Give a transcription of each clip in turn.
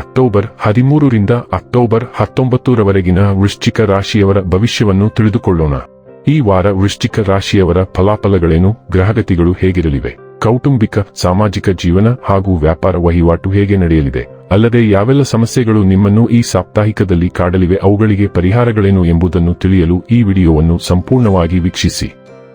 October ಹದಿಮೂರರಿಂದ October ಹತ್ತೊಂಬತ್ತರವರೆಗಿನ ವೃಶ್ಚಿಕ ರಾಶಿಯವರ ಭವಿಷ್ಯವನ್ನು ತಿಳಿದುಕೊಳ್ಳೋಣ. ಈ ವಾರ ವೃಶ್ಚಿಕ ರಾಶಿಯವರ ಫಲಾಫಲಗಳೇನು, ಗ್ರಹಗತಿಗಳು ಹೇಗಿರಲಿವೆ, ಕೌಟುಂಬಿಕ, ಸಾಮಾಜಿಕ ಜೀವನ ಹಾಗೂ ವ್ಯಾಪಾರ ವಹಿವಾಟು ಹೇಗೆ ನಡೆಯಲಿದೆ, ಅಲ್ಲದೆ ಯಾವೆಲ್ಲ ಸಮಸ್ಯೆಗಳು ನಿಮ್ಮನ್ನು ಈ ಸಾಪ್ತಾಹಿಕದಲ್ಲಿ ಕಾಡಲಿವೆ, ಅವುಗಳಿಗೆ ಪರಿಹಾರಗಳೇನು ಎಂಬುದನ್ನು ತಿಳಿಯಲು ಈ ವಿಡಿಯೋವನ್ನು ಸಂಪೂರ್ಣವಾಗಿ ವೀಕ್ಷಿಸಿ.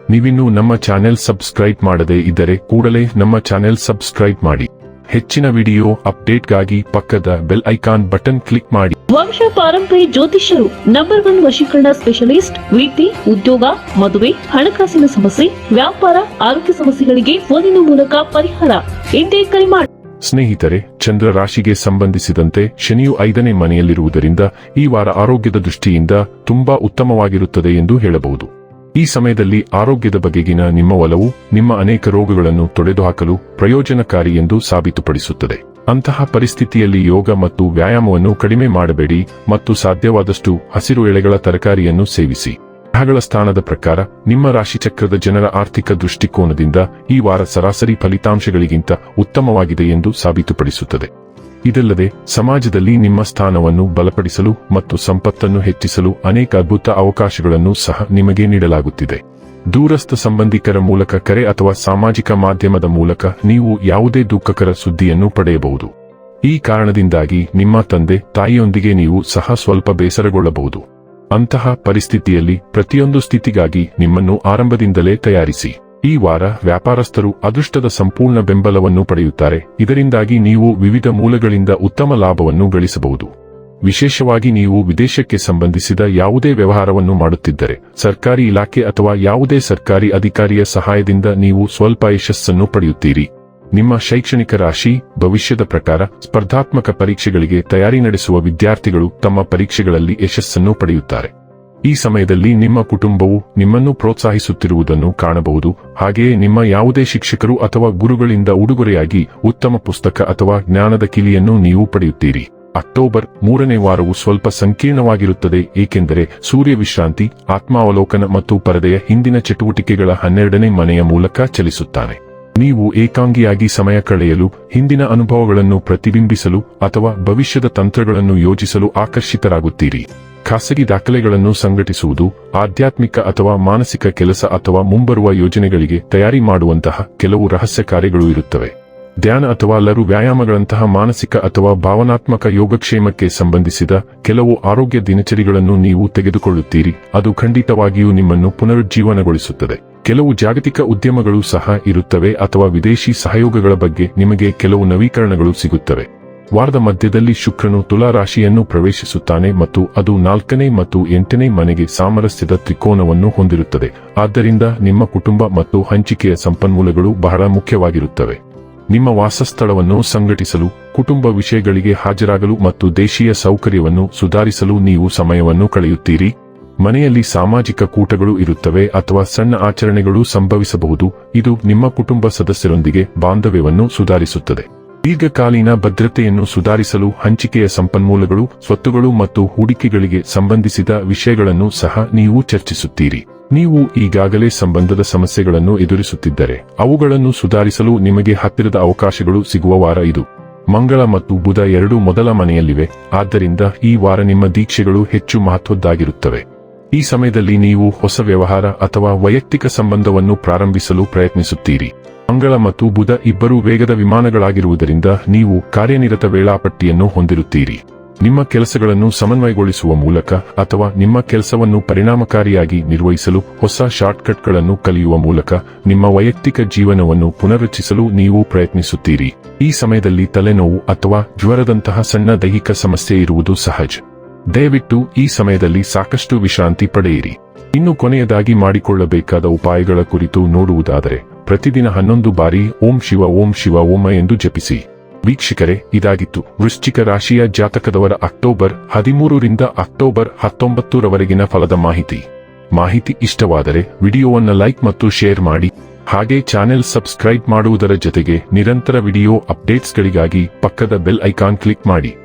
ನೀವಿನ್ನೂ ನಮ್ಮ ಚಾನೆಲ್ ಸಬ್ಸ್ಕ್ರೈಬ್ ಮಾಡದೇ ಇದ್ದರೆ ಕೂಡಲೇ ನಮ್ಮ ಚಾನೆಲ್ ಸಬ್ಸ್ಕ್ರೈಬ್ ಮಾಡಿ. ಹೆಚ್ಚಿನ ವಿಡಿಯೋ ಅಪ್ಡೇಟ್ಗಾಗಿ ಪಕ್ಕದ ಬೆಲ್ ಐಕಾನ್ ಬಟನ್ ಕ್ಲಿಕ್ ಮಾಡಿ. ವಂಶ ಪಾರಂಪರಿ ಜ್ಯೋತಿಷ್ಯರು ನಂಬರ್ ಒನ್ ವಶೀಕರಣ ಸ್ಪೆಷಲಿಸ್ಟ್ ವೃತ್ತಿ ಉದ್ಯೋಗ ಮದುವೆ ಹಣಕಾಸಿನ ಸಮಸ್ಯೆ ವ್ಯಾಪಾರ ಆರೋಗ್ಯ ಸಮಸ್ಯೆಗಳಿಗೆ ಫೋನಿನ ಮೂಲಕ ಪರಿಹಾರ. ಎಂದೇ ಕರೆ ಮಾಡಿ ಸ್ನೇಹಿತರೆ ಚಂದ್ರ ರಾಶಿಗೆ ಸಂಬಂಧಿಸಿದಂತೆ ಶನಿಯು ಐದನೇ ಮನೆಯಲ್ಲಿರುವುದರಿಂದ ಈ ವಾರ ಆರೋಗ್ಯದ ದೃಷ್ಟಿಯಿಂದ ತುಂಬಾ ಉತ್ತಮವಾಗಿರುತ್ತದೆ ಎಂದು ಹೇಳಬಹುದು. ಈ ಸಮಯದಲ್ಲಿ ಆರೋಗ್ಯದ ಬಗೆಗಿನ ನಿಮ್ಮ ಒಲವು, ನಿಮ್ಮ ಅನೇಕ ರೋಗಗಳನ್ನು ತೊಡೆದುಹಾಕಲು ಪ್ರಯೋಜನಕಾರಿ ಎಂದು ಸಾಬೀತುಪಡಿಸುತ್ತದೆ. ಅಂತಹ ಪರಿಸ್ಥಿತಿಯಲ್ಲಿ ಯೋಗ ಮತ್ತು ವ್ಯಾಯಾಮವನ್ನು ಕಡಿಮೆ ಮಾಡಬೇಡಿ ಮತ್ತು ಸಾಧ್ಯವಾದಷ್ಟು ಹಸಿರು ಎಳೆಗಳ ತರಕಾರಿಯನ್ನು ಸೇವಿಸಿ. ಗ್ರಹಗಳ ಸ್ಥಾನದ ಪ್ರಕಾರ, ನಿಮ್ಮ ರಾಶಿಚಕ್ರದ ಜನರ ಆರ್ಥಿಕ ದೃಷ್ಟಿಕೋನದಿಂದ ಈ ವಾರ ಸರಾಸರಿ ಫಲಿತಾಂಶಗಳಿಗಿಂತ ಉತ್ತಮವಾಗಿದೆ ಎಂದು ಸಾಬೀತುಪಡಿಸುತ್ತದೆ. ಇದಲ್ಲದೆ, ಸಮಾಜದಲ್ಲಿ ನಿಮ್ಮ ಸ್ಥಾನವನ್ನು ಬಲಪಡಿಸಲು ಮತ್ತು ಸಂಪತ್ತನ್ನು ಹೆಚ್ಚಿಸಲು ಅನೇಕ ಅದ್ಭುತ ಅವಕಾಶಗಳನ್ನು ಸಹ ನಿಮಗೆ ನೀಡಲಾಗುತ್ತಿದೆ. ದೂರಸ್ಥ ಸಂಬಂಧಿಕರ ಮೂಲಕ ಕರೆ ಅಥವಾ ಸಾಮಾಜಿಕ ಮಾಧ್ಯಮದ ಮೂಲಕ ನೀವು ಯಾವುದೇ ದುಃಖಕರ ಸುದ್ದಿಯನ್ನು ಪಡೆಯಬಹುದು. ಈ ಕಾರಣದಿಂದಾಗಿ ನಿಮ್ಮ ತಂದೆ, ತಾಯಿಯೊಂದಿಗೆ ನೀವು ಸಹ ಸ್ವಲ್ಪ ಬೇಸರಗೊಳ್ಳಬಹುದು. ಅಂತಹ ಪರಿಸ್ಥಿತಿಯಲ್ಲಿ ಪ್ರತಿಯೊಂದು ಸ್ಥಿತಿಗಾಗಿ ನಿಮ್ಮನ್ನು ಆರಂಭದಿಂದಲೇ ತಯಾರಿಸಿ. ಈ ವಾರ ವ್ಯಾಪಾರಸ್ಥರು ಅದೃಷ್ಟದ ಸಂಪೂರ್ಣ ಬೆಂಬಲವನ್ನು ಪಡೆಯುತ್ತಾರೆ. ಇದರಿಂದಾಗಿ ನೀವು ವಿವಿಧ ಮೂಲಗಳಿಂದ ಉತ್ತಮ ಲಾಭವನ್ನು ಗಳಿಸಬಹುದು. ವಿಶೇಷವಾಗಿ ನೀವು ವಿದೇಶಕ್ಕೆ ಸಂಬಂಧಿಸಿದ ಯಾವುದೇ ವ್ಯವಹಾರವನ್ನು ಮಾಡುತ್ತಿದ್ದರೆ, ಸರ್ಕಾರಿ ಇಲಾಖೆ ಅಥವಾ ಯಾವುದೇ ಸರ್ಕಾರಿ ಅಧಿಕಾರಿಯ ಸಹಾಯದಿಂದ ನೀವು ಸ್ವಲ್ಪ ಯಶಸ್ಸನ್ನು ಪಡೆಯುತ್ತೀರಿ. ನಿಮ್ಮ ಶೈಕ್ಷಣಿಕ ರಾಶಿ, ಭವಿಷ್ಯದ ಪ್ರಕಾರ ಸ್ಪರ್ಧಾತ್ಮಕ ಪರೀಕ್ಷೆಗಳಿಗೆ ತಯಾರಿ ನಡೆಸುವ ವಿದ್ಯಾರ್ಥಿಗಳು ತಮ್ಮ ಪರೀಕ್ಷೆಗಳಲ್ಲಿ ಯಶಸ್ಸನ್ನು ಪಡೆಯುತ್ತಾರೆ. ಈ ಸಮಯದಲ್ಲಿ ನಿಮ್ಮ ಕುಟುಂಬವು ನಿಮ್ಮನ್ನು ಪ್ರೋತ್ಸಾಹಿಸುತ್ತಿರುವುದನ್ನು ಕಾಣಬಹುದು. ಹಾಗೆಯೇ ನಿಮ್ಮ ಯಾವುದೇ ಶಿಕ್ಷಕರು ಅಥವಾ ಗುರುಗಳಿಂದ ಉಡುಗೊರೆಯಾಗಿ ಉತ್ತಮ ಪುಸ್ತಕ ಅಥವಾ ಜ್ಞಾನದ ಕಿಲಿಯನ್ನು ನೀವು ಪಡೆಯುತ್ತೀರಿ. ಅಕ್ಟೋಬರ್ ಮೂರನೇ ವಾರವು ಸ್ವಲ್ಪ ಸಂಕೀರ್ಣವಾಗಿರುತ್ತದೆ, ಏಕೆಂದರೆ ಸೂರ್ಯ ವಿಶ್ರಾಂತಿ ಆತ್ಮಾವಲೋಕನ ಮತ್ತು ಪರದೆಯ ಹಿಂದಿನ ಚಟುವಟಿಕೆಗಳ ಹನ್ನೆರಡನೇ ಮನೆಯ ಮೂಲಕ ಚಲಿಸುತ್ತಾನೆ. ನೀವು ಏಕಾಂಗಿಯಾಗಿ ಸಮಯ ಕಳೆಯಲು, ಹಿಂದಿನ ಅನುಭವಗಳನ್ನು ಪ್ರತಿಬಿಂಬಿಸಲು ಅಥವಾ ಭವಿಷ್ಯದ ತಂತ್ರಗಳನ್ನು ಯೋಜಿಸಲು ಆಕರ್ಷಿತರಾಗುತ್ತೀರಿ. ಖಾಸಗಿ ದಾಖಲೆಗಳನ್ನು ಸಂಘಟಿಸುವುದು, ಆಧ್ಯಾತ್ಮಿಕ ಅಥವಾ ಮಾನಸಿಕ ಕೆಲಸ ಅಥವಾ ಮುಂಬರುವ ಯೋಜನೆಗಳಿಗೆ ತಯಾರಿ ಮಾಡುವಂತಹ ಕೆಲವು ರಹಸ್ಯ ಕಾರ್ಯಗಳು ಇರುತ್ತವೆ. ಧ್ಯಾನ ಅಥವಾ ಲರು ವ್ಯಾಯಾಮಗಳಂತಹ ಮಾನಸಿಕ ಅಥವಾ ಭಾವನಾತ್ಮಕ ಯೋಗಕ್ಷೇಮಕ್ಕೆ ಸಂಬಂಧಿಸಿದ ಕೆಲವು ಆರೋಗ್ಯ ದಿನಚರಿಗಳನ್ನು ನೀವು ತೆಗೆದುಕೊಳ್ಳುತ್ತೀರಿ. ಅದು ಖಂಡಿತವಾಗಿಯೂ ನಿಮ್ಮನ್ನು ಪುನರುಜ್ಜೀವನಗೊಳಿಸುತ್ತದೆ. ಕೆಲವು ಜಾಗತಿಕ ಉದ್ಯಮಗಳು ಸಹ ಇರುತ್ತವೆ ಅಥವಾ ವಿದೇಶಿ ಸಹಯೋಗಗಳ ಬಗ್ಗೆ ನಿಮಗೆ ಕೆಲವು ನವೀಕರಣಗಳು ಸಿಗುತ್ತವೆ. ವಾರದ ಮಧ್ಯದಲ್ಲಿ ಶುಕ್ರನು ತುಲಾ ರಾಶಿಯನ್ನು ಪ್ರವೇಶಿಸುತ್ತಾನೆ ಮತ್ತು ಅದು ನಾಲ್ಕನೇ ಮತ್ತು ಎಂಟನೇ ಮನೆಗೆ ಸಾಮರಸ್ಯದ ತ್ರಿಕೋನವನ್ನು ಹೊಂದಿರುತ್ತದೆ. ಆದ್ದರಿಂದ ನಿಮ್ಮ ಕುಟುಂಬ ಮತ್ತು ಹಂಚಿಕೆಯ ಸಂಪನ್ಮೂಲಗಳು ಬಹಳ ಮುಖ್ಯವಾಗಿರುತ್ತವೆ. ನಿಮ್ಮ ವಾಸಸ್ಥಳವನ್ನು ಸಂಘಟಿಸಲು, ಕುಟುಂಬ ವಿಷಯಗಳಿಗೆ ಹಾಜರಾಗಲು ಮತ್ತು ದೇಶೀಯ ಸೌಕರ್ಯವನ್ನು ಸುಧಾರಿಸಲು ನೀವು ಸಮಯವನ್ನು ಕಳೆಯುತ್ತೀರಿ. ಮನೆಯಲ್ಲಿ ಸಾಮಾಜಿಕ ಕೂಟಗಳು ಇರುತ್ತವೆ ಅಥವಾ ಸಣ್ಣ ಆಚರಣೆಗಳು ಸಂಭವಿಸಬಹುದು. ಇದು ನಿಮ್ಮ ಕುಟುಂಬ ಸದಸ್ಯರೊಂದಿಗೆ ಬಾಂಧವ್ಯವನ್ನು ಸುಧಾರಿಸುತ್ತದೆ. ದೀರ್ಘಕಾಲೀನ ಭದ್ರತೆಯನ್ನು ಸುಧಾರಿಸಲು ಹಂಚಿಕೆಯ ಸಂಪನ್ಮೂಲಗಳು, ಸ್ವತ್ತುಗಳು ಮತ್ತು ಹೂಡಿಕೆಗಳಿಗೆ ಸಂಬಂಧಿಸಿದ ವಿಷಯಗಳನ್ನು ಸಹ ನೀವು ಚರ್ಚಿಸುತ್ತೀರಿ. ನೀವು ಈಗಾಗಲೇ ಸಂಬಂಧದ ಸಮಸ್ಯೆಗಳನ್ನು ಎದುರಿಸುತ್ತಿದ್ದರೆ, ಅವುಗಳನ್ನು ಸುಧಾರಿಸಲು ನಿಮಗೆ ಹತ್ತಿರದ ಅವಕಾಶಗಳು ಸಿಗುವ ವಾರ ಇದು. ಮಂಗಳ ಮತ್ತು ಬುಧ ಎರಡು ಮೊದಲ ಮನೆಯಲ್ಲಿವೆ, ಆದ್ದರಿಂದ ಈ ವಾರ ನಿಮ್ಮ ದೀಕ್ಷೆಗಳು ಹೆಚ್ಚು ಮಹತ್ವದ್ದಾಗಿರುತ್ತವೆ. ಈ ಸಮಯದಲ್ಲಿ ನೀವು ಹೊಸ ವ್ಯವಹಾರ ಅಥವಾ ವೈಯಕ್ತಿಕ ಸಂಬಂಧವನ್ನು ಪ್ರಾರಂಭಿಸಲು ಪ್ರಯತ್ನಿಸುತ್ತೀರಿ. ಮಂಗಳ ಮತ್ತು ಬುಧ ಇಬ್ಬರೂ ವೇಗದ ವಿಮಾನಗಳಾಗಿರುವುದರಿಂದ ನೀವು ಕಾರ್ಯನಿರತ ವೇಳಾಪಟ್ಟಿಯನ್ನು ಹೊಂದಿರುತ್ತೀರಿ. ನಿಮ್ಮ ಕೆಲಸಗಳನ್ನು ಸಮನ್ವಯಗೊಳಿಸುವ ಮೂಲಕ ಅಥವಾ ನಿಮ್ಮ ಕೆಲಸವನ್ನು ಪರಿಣಾಮಕಾರಿಯಾಗಿ ನಿರ್ವಹಿಸಲು ಹೊಸ ಶಾರ್ಟ್ಕಟ್ಗಳನ್ನು ಕಲಿಯುವ ಮೂಲಕ ನಿಮ್ಮ ವೈಯಕ್ತಿಕ ಜೀವನವನ್ನು ಪುನರುಚ್ಚಿಸಲು ನೀವು ಪ್ರಯತ್ನಿಸುತ್ತೀರಿ. ಈ ಸಮಯದಲ್ಲಿ ತಲೆನೋವು ಅಥವಾ ಜ್ವರದಂತಹ ಸಣ್ಣ ದೈಹಿಕ ಸಮಸ್ಯೆ ಇರುವುದು ಸಹಜ. ದಯವಿಟ್ಟು ಈ ಸಮಯದಲ್ಲಿ ಸಾಕಷ್ಟು ವಿಶ್ರಾಂತಿ ಪಡೆಯಿರಿ. ಇನ್ನು ಕೊನೆಯದಾಗಿ ಮಾಡಿಕೊಳ್ಳಬೇಕಾದ ಉಪಾಯಗಳ ಕುರಿತು ನೋಡುವುದಾದರೆ ಪ್ರತಿದಿನ ಹನ್ನೊಂದು ಬಾರಿ ಓಂ ಶಿವ ಓಂ ಶಿವ ಓಮ ಎಂದು ಜಪಿಸಿ. ವೀಕ್ಷಕರೇ, ಇದಾಗಿತ್ತು. ವೃಶ್ಚಿಕ ರಾಶಿಯ ಜಾತಕದವರ ಅಕ್ಟೋಬರ್ ಹದಿಮೂರರಿಂದ ಅಕ್ಟೋಬರ್ ಹತ್ತೊಂಬತ್ತರವರೆಗಿನ ಫಲದ ಮಾಹಿತಿ. ಮಾಹಿತಿ ಇಷ್ಟವಾದರೆ ವಿಡಿಯೋವನ್ನು ಲೈಕ್ ಮತ್ತು ಶೇರ್ ಮಾಡಿ. ಹಾಗೆ ಚಾನೆಲ್ ಸಬ್ಸ್ಕ್ರೈಬ್ ಮಾಡುವುದರ ಜೊತೆಗೆ ನಿರಂತರ ವಿಡಿಯೋ ಅಪ್ಡೇಟ್ಸ್ಗಳಿಗಾಗಿ ಪಕ್ಕದ ಬೆಲ್ ಐಕಾನ್ ಕ್ಲಿಕ್ ಮಾಡಿ.